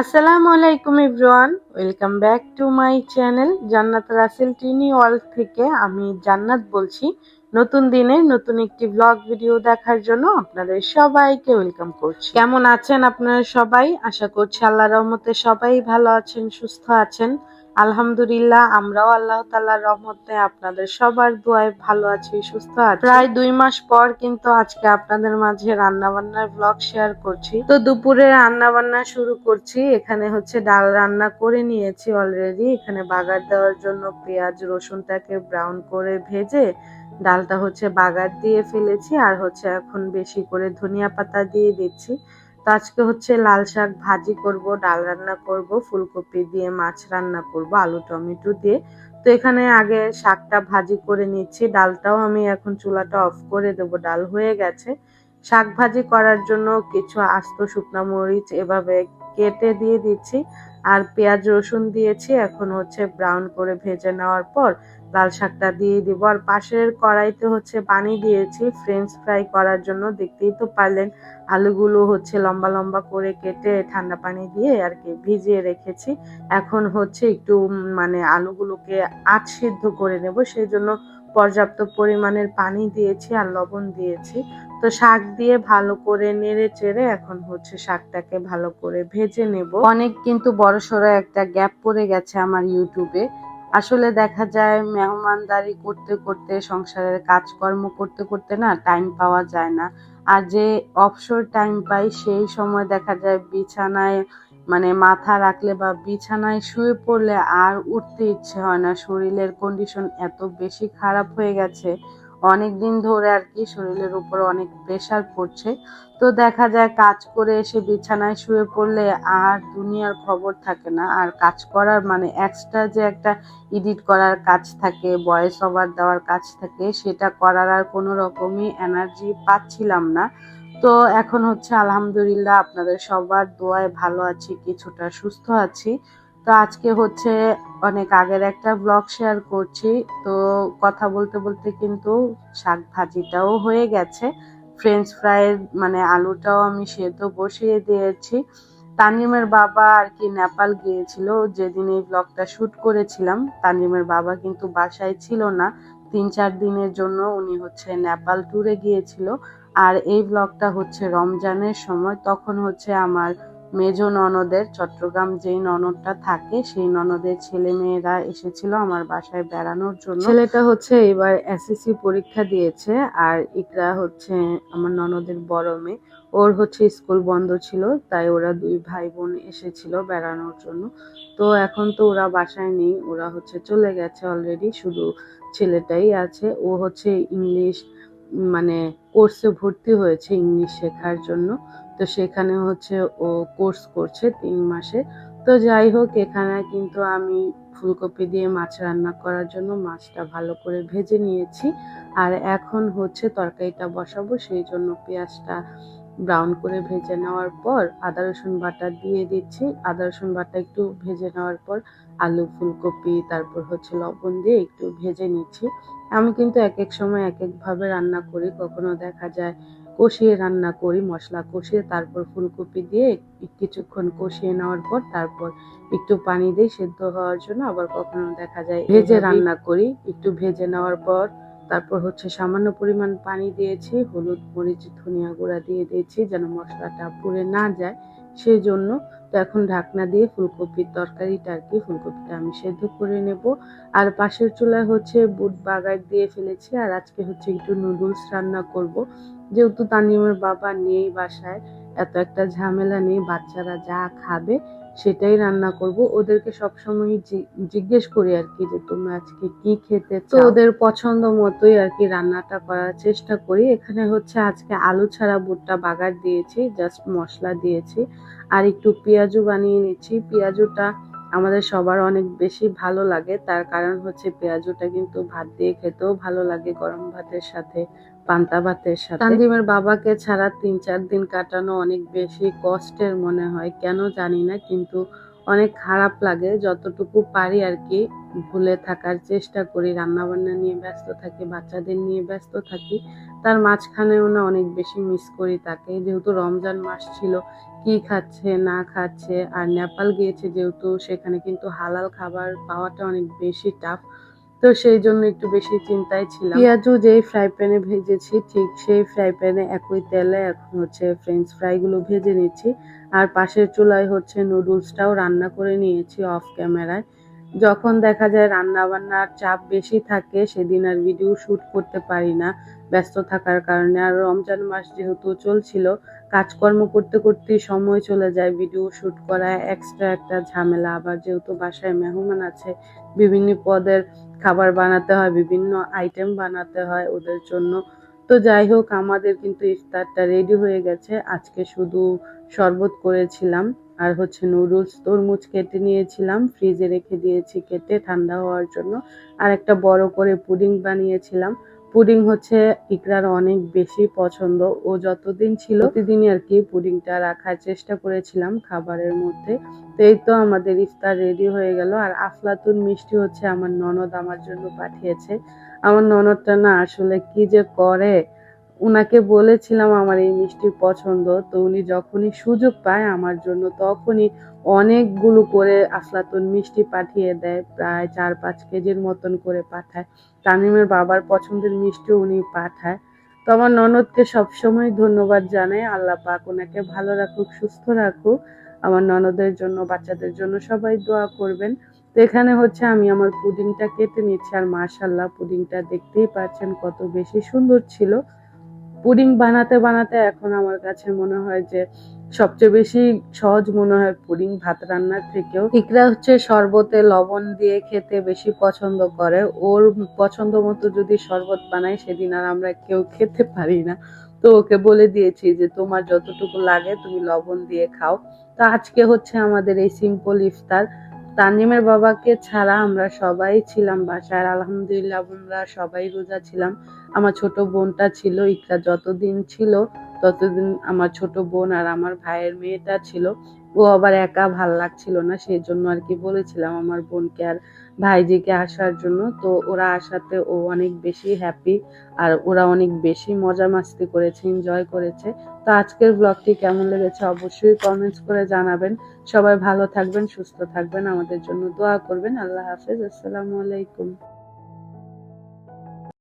আসসালামু আলাইকুম everyone, welcome back to my channel Jannat Rasel Tini world থেকে আমি জান্নাত বলছি। নতুন দিনে নতুন একটি ব্লগ ভিডিও দেখার জন্য আপনাদের সবাইকে ওয়েলকাম করছি। কেমন আছেন আপনারা সবাই? আশা করছি আল্লাহ রহমতে সবাই ভালো আছেন, সুস্থ আছেন। আলহামদুলিল্লাহ, আমরাও আল্লাহ তাল্লাহ রহমতে আপনাদের সবার দোয়ায় ভালো আছি, সুস্থ আছি। প্রায় দুই মাস পর কিন্তু আজকে আপনাদের মাঝে রান্না বান্নার ব্লগ শেয়ার করছি। তো দুপুরে রান্না বান্না শুরু করছি। এখানে হচ্ছে ডাল রান্না করে নিয়েছি অলরেডি এখানে বাগার দেওয়ার জন্য পেঁয়াজ, রসুনটাকে ব্রাউন করে ভেজে ডালটা হচ্ছে বাগার দিয়ে ফেলেছি। আর হচ্ছে এখন বেশি করে ধনিয়া পাতা দিয়ে দিচ্ছি। তো আজকে হচ্ছে লাল শাক ভাজি করব, ডাল রান্না করব, ফুলকপি দিয়ে মাছ রান্না করব, আলু টমেটো দিয়ে। তো এখানে আগে শাকটা ভাজি করে নিচ্ছি। ডালটাও আমি এখন চুলাটা অফ করে দেবো, ডাল হয়ে গেছে। শাক ভাজি করার জন্য কিছু আস্ত শুকনা মরিচ এভাবে কেটে দিয়ে দিচ্ছি। আর পেঁয়াজ রসুন দিয়েছি, এখন হচ্ছে ব্রাউন করে ভেজে নেওয়ার পর লাল শাকটা দিয়ে দিব। আর পাশের কড়াইতে হচ্ছে পানি দিয়েছি ফ্রেঞ্চ ফ্রাই করার জন্য। দেখতেই তো পারলেন, আলুগুলো হচ্ছে লম্বা লম্বা করে কেটে ঠান্ডা পানি দিয়ে আর কি ভিজিয়ে রেখেছি। এখন হচ্ছে একটু মানে আলুগুলোকে আট সিদ্ধ করে নেব। সেই জন্য পর্যাপ্ত পরিমাণের পানি দিয়েছি আর লবণ দিয়েছি। তো শাক দিয়ে ভালো করে নেড়ে চেড়ে এখন হচ্ছে শাকটাকে ভালো করে ভেজে নেব। অনেক কিন্তু বড় সড়ো একটা গ্যাপ পড়ে গেছে আমার ইউটিউবে। আসলে দেখা যায় মেহমানদারি করতে করতে, সংসারের কাজকর্ম করতে করতে না টাইম পাওয়া যায় না। আর যে অবসর টাইম পাই, সেই সময় দেখা যায় বিছানায় মানে মাথা রাখলে বা বিছানায় শুয়ে পড়লে আর উঠতে ইচ্ছে হয় না। শরীরের কন্ডিশন এত বেশি খারাপ হয়ে গেছে অনেক দিন ধরে আর কি শরীরের উপর অনেক প্রেশার পড়ছে। তো দেখা যায় কাজ করে এসে বিছানায় শুয়ে পড়লে আর দুনিয়ার খবর থাকে না। আর কাজ করার মানে এক্সট্রা যে একটা এডিট করার কাজ থাকে ভয়েস ওভার দেওয়ার কাজ থাকে, সেটা করার আর কোনো রকমই এনার্জি পাচ্ছিলাম না। তো এখন হচ্ছে আলহামদুলিল্লাহ আপনাদের সবার দোয়ায় ভালো আছি, কিছুটা সুস্থ আছি। তো আজকে হচ্ছে অনেক আগের একটা ব্লগ শেয়ার করছি। তো কথা বলতে বলতে কিন্তু শাক ভাজিটাও হয়ে গেছে। ফ্রেঞ্চ ফ্রাইয়ের মানে আলুটাও আমি সেদ্ধ বসিয়ে দিয়েছি। তানিমের বাবা আর কি নেপাল গিয়েছিল, যেদিন এই ব্লগটা শ্যুট করেছিলাম, তানিমের বাবা কিন্তু বাসায় ছিল না। তিন চার দিনের জন্য উনি হচ্ছে নেপাল ট্যুরে গিয়েছিল। আর এই ব্লগটা হচ্ছে রমজানের সময়, তখন হচ্ছে আমার মেজ ননদের চট্টগ্রাম যেই ননদটা থাকে, সেই ননদের ছেলে মেয়েরা এসেছিল আমার বাসায় বেড়ানোর জন্য। ছেলেটা হচ্ছে এবার এসএসসি পরীক্ষা দিয়েছে আর ইকরা হচ্ছে আমার ননদের বড় মেয়ে। ওর হচ্ছে স্কুল বন্ধ ছিল, তাই ওরা দুই ভাই বোন এসেছিল বেড়ানোর জন্য। তো এখন তো ওরা বাসায় নেই, ওরা হচ্ছে চলে গেছে অলরেডি শুধু ছেলেটাই আছে। ও হচ্ছে ইংলিশ মানে কোর্সে ভর্তি হয়েছে ইংলিশ শেখার জন্য। তো সেখানে হচ্ছে ও কোর্স করছে তিন মাসে। তো যাই হোক, এখানে কিন্তু আমি ফুলকপি দিয়ে মাছ রান্না করার জন্য মাছটা ভালো করে ভেজে নিয়েছি। আর এখন হচ্ছে তরকারিটা বসাবো, সেই জন্য পেঁয়াজটা ব্রাউন করে ভেজে নেওয়ার পর আদা, রসুন বাটা দিয়ে দিচ্ছি। আদা, রসুন বাটা একটু ভেজে নেওয়ার পর আলু, ফুলকপি, তারপর হচ্ছে লবণ দিয়ে একটু ভেজে নিচ্ছি। আমি কিন্তু এক এক সময় এক একভাবে রান্না করি, কখনো দেখা যায় কষিয়ে রান্না করি মশলা কষিয়ে তারপর ফুলকপি দিয়ে কিছুক্ষণ কষিয়ে নেওয়ার পর তারপর একটু পানি দিয়ে সেদ্ধ হওয়ার জন্য আবার কখনো দেখা যায় ভেজে রান্না করি। একটু ভেজে নেওয়ার পর তারপর হচ্ছে সামান্য পরিমাণ পানি দিয়েছি হলুদ মরিচ ধনিয়া গুঁড়া দিয়ে দিয়েছি যেন মশলাটা পুড়ে না যায়। সেই জন্য তো এখন ঢাকনা দিয়ে ফুলকপির তরকারিটা আর কি, ফুলকপিটা আমি সেদ্ধ করে নেব। আর পাশের চুলায় হচ্ছে বুট বাগার দিয়ে ফেলেছি, আর আজকে হচ্ছে একটু নুডলস রান্না করব। যেহেতু তানিমের বাবা নেই বাসায়, এত একটা ঝামেলা নেই, বাচ্চারা যা খাবে সেটাই রান্না করব। ওদেরকে সবসময় জিজ্ঞেস করি আর কি যে তোমরা আজকে কি খেতে তো ওদের পছন্দ মতোই আর কি রান্নাটা করার চেষ্টা করি। এখানে হচ্ছে আজকে আলু ছাড়া বুটটা বাগার দিয়েছি জাস্ট মশলা দিয়েছি। আর একটু পেঁয়াজও বানিয়ে নিচ্ছি। পেঁয়াজুটা আমাদের সবার অনেক বেশি ভালো লাগে। তার কারণ হচ্ছে পেঁয়াজুটা কিন্তু ভাত দিয়ে খেতেও ভালো লাগে গরম ভাতের সাথে, পান্তা ভাতের সাথে। তানজিমের বাবাকে ছাড়া তিন চার দিন কাটানো অনেক বেশি কষ্টের মনে হয়, কেন জানি না, কিন্তু অনেক খারাপ লাগে। যতটুকু পারি আর কি, ভুলে থাকার চেষ্টা করি, রান্নাবান্না নিয়ে ব্যস্ত থাকি, বাচ্চাদের নিয়ে ব্যস্ত থাকি। তার মাঝখানেও না অনেক বেশি মিস করি তাকে। যেহেতু রমজান মাস ছিল কি খাচ্ছে, না খাচ্ছে, আর নেপাল গিয়েছে যেহেতু, সেখানে কিন্তু হালাল খাবার পাওয়াটা অনেক বেশি টাফ তো সেই জন্য একটু বেশি চিন্তায় ছিলাম। পেঁয়াজও যেই ফ্রাই প্যানে ভেজেছি, ঠিক সেই ফ্রাই প্যানে একই তেলে এখন হচ্ছে ফ্রেঞ্চ ফ্রাই গুলো ভেজে নিচ্ছি, আর পাশের চুলায় হচ্ছে নুডলসটাও রান্না করে নিয়েছি অফ ক্যামেরায় যখন দেখা যায় রান্না বান্নার চাপ বেশি থাকে, সেদিন আর ভিডিও শুট করতে পারি না, ব্যস্ত থাকার কারণে। আর রমজান মাস যেহেতু চলছিল কাজকর্ম করতে করতেই সময় চলে যায় ভিডিও শুট করা এক্সট্রা একটা ঝামেলা। আবার যেহেতু বাসায় মেহমান আছে, বিভিন্ন পদের খাবার বানাতে হয়, বিভিন্ন আইটেম বানাতে হয় ওদের জন্য। তো যাই হোক, আমাদের কিন্তু ইফতারটা রেডি হয়ে গেছে। আজকে শুধু শরবত করেছিলাম, আর হচ্ছে নুডলস তরমুজ কেটে নিয়েছিলাম। ফ্রিজে রেখে দিয়েছি কেটে, ঠান্ডা হওয়ার জন্য। আর একটা বড় করে পুডিং বানিয়েছিলাম। পুডিং হচ্ছে ইকরার অনেক বেশি পছন্দ। ও যতদিন ছিল প্রতিদিনই আর কি পুডিংটা রাখার চেষ্টা করেছিলাম খাবারের মধ্যে। তো এই তো আমাদের ইফতার রেডি হয়ে গেল। আর আফলাতুন মিষ্টি হচ্ছে আমার ননদ আমার জন্য পাঠিয়েছে। আমার ননদটা না আসলে কি যে করে উনাকে বলেছিলাম আমার এই মিষ্টি পছন্দ, তো উনি যখনই সুযোগ পায় আমার জন্য তখনই অনেকগুলো করে আফলাতুন মিষ্টি পাঠিয়ে দেয়, প্রায় চার পাঁচ কেজির মতন করে পাঠায়। তামিমের বাবার পছন্দের মিষ্টি উনি পাঠায়। তো আমার ননদকে সবসময় ধন্যবাদ জানাই, আল্লাহ পাক ওনাকে ভালো রাখুক, সুস্থ রাখুক। আমার ননদের জন্য, বাচ্চাদের জন্য সবাই দোয়া করবেন। তো এখানে হচ্ছে আমি আমার পুডিংটা কেটে নিচ্ছি, আর মাশাল্লাহ পুডিংটা দেখতেই পাচ্ছেন কত বেশি সুন্দর ছিল। পুডিং বানাতে বানাতে এখন আমার কাছে মনে হয় যে সবচেয়ে বেশি সহজ মনে হয় পুডিং ভাত রান্নার থেকেও। ইকরা হচ্ছে শরবতে লবণ দিয়ে খেতে বেশি পছন্দ করে। ওর পছন্দ মতো যদি শরবত বানাই সেদিন আর আমরা কেউ খেতে পারি না। তো ওকে বলে দিয়েছি যে, তোমার যতটুকু লাগে তুমি লবণ দিয়ে খাও। তো আজকে হচ্ছে আমাদের এই সিম্পল ইফতার। তানিমের বাবাকে ছাড়া আমরা সবাই ছিলাম বাসায় আলহামদুলিল্লাহ আমরা সবাই রোজা ছিলাম। আমার ছোট বোনটা ছিল ইকরা যতদিন ছিল ততদিন আমার ছোট বোন আর আমার ভাইয়ের মেয়েটা ছিল। ও আবার একা ভালো লাগছিল না সেই জন্য আর কি বলেছিলাম আমার বোনকে আর ভাইজিকে আসার জন্য। তো ওরা আসাতে ও অনেক বেশি হ্যাপি আর ওরা অনেক বেশি মজা মাস্তি করেছে এনজয় করেছে। তো আজকের ব্লগটি কেমন লেগেছে অবশ্যই কমেন্টস করে জানাবেন। সবাই ভালো থাকবেন, সুস্থ থাকবেন। আমাদের জন্য দোয়া করবেন। আল্লাহ হাফেজ। আসসালামু আলাইকুম।